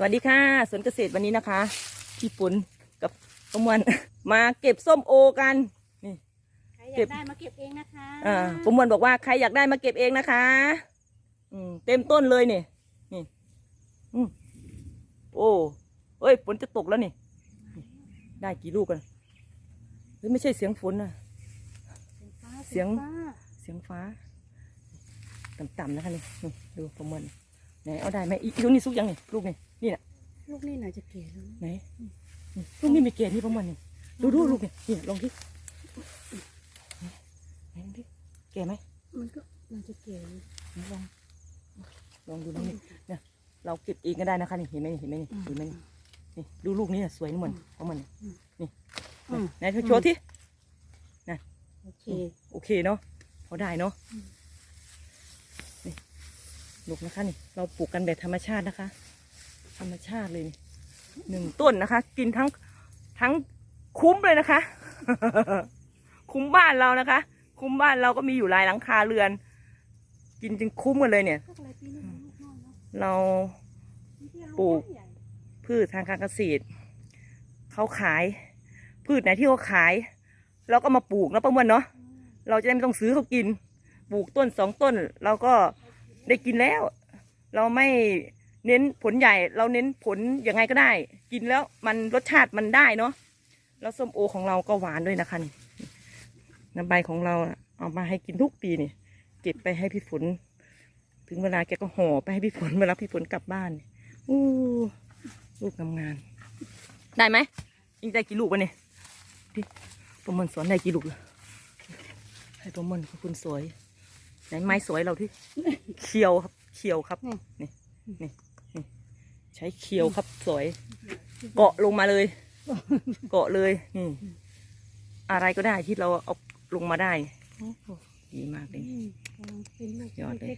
สวัสดีค่ะสวนเกษตรวันนี้นะคะพี่ปุนกับประมวลมาเก็บส้มโอกันนี่ ใครอยาเก็บกได้มาเก็บเองนะคะอ่าประมวลบอกว่าใครอยากได้มาเก็บเองนะคะ อืมเต็มต้นเลยนี่นี่อืมโอ้เอ้ยฝนจะตกแล้วนี่นี่ได้กี่ลูกกันเฮ้ยไม่ใช่เสียงฝนนะฟ้าเสียงฟ้าเสียงฟ้า ต่ำๆนะคะนี่นี่ดูประมวลไหนเอาได้ไหมอีลูกนี่สุกยังนี่ลูกนี่ นี่น่ะลูกนี่น่าจะเก๋แล้วนะไหนนี่ลูกนี่มีเกล็ดที่ประมาณนี่ดูดูลูกนี่นี่ลองที่ไหนลองที่แก่ไหมมันก็น่าจะเก๋อยู่ไหนลองลองดูน้องนี่เนี่ยเราเก็บเองก็ได้นะคะนี่เห็นไหมนี่เห็นไหมนี่เห็นไหมนี่นี่ดูลูกนี้น่ะสวยนี่มันของมันนี่นี่อืมไหนโชว์ที่โอเคโอเคเนาะพอได้เนาะนี่ลูกนะคะนี่เราปลูกกันแบบธรรมชาตินะคะ ธรรมชาติเลยนี่หนึ่งต้นนะคะ กินทั้งทั้งคุ้มเลยนะคะ คุ้มบ้านเรานะคะ คุ้มบ้านเราก็มีอยู่หลายหลังคาเรือน กินจนคุ้มกันเลยเนี่ยพวกอะไรปีนี้ลูกน้อยเนาะเรานี่ที่ปลูกใหญ่พืชทางการเกษตรเขาขาย พืชไหนที่เขาขาย เราก็มาปลูกนะประมวลเนาะอืมเราจะได้ไม่ต้องซื้อเขากิน ปลูกต้นสองต้น เราก็ได้กินแล้ว เราไม่ เน้นผลใหญ่เราเน้นผลยังไงก็ได้ กินแล้วมันรสชาติมันได้เนาะแล้วส้มโอของเราก็หวานด้วยนะคะนี่น้ำใบของเราน่ะเอามาให้กินทุกปีนี่เก็บไปให้พี่ฝนถึงเวลาแกก็ห่อไปให้พี่ฝนเวลาพี่ฝนกลับบ้านอู้ลูกงามๆได้ไหมยิงได้กี่ลูกวะเนี่ยพี่ประมวลสอนได้กี่ลูกล่ะให้ประมวลขอบคุณสวยไหนไม้สวยเราที่เขียวครับเขียวครับนี่นี่นี่ ใช้เขียวครับสวย เกาะลงมาเลย เกาะเลยนี่อะไรก็ได้ที่เราเอาลงมาได้โอ้โหดีมากเลยอืมกำลังเป็นลูกยอดเลย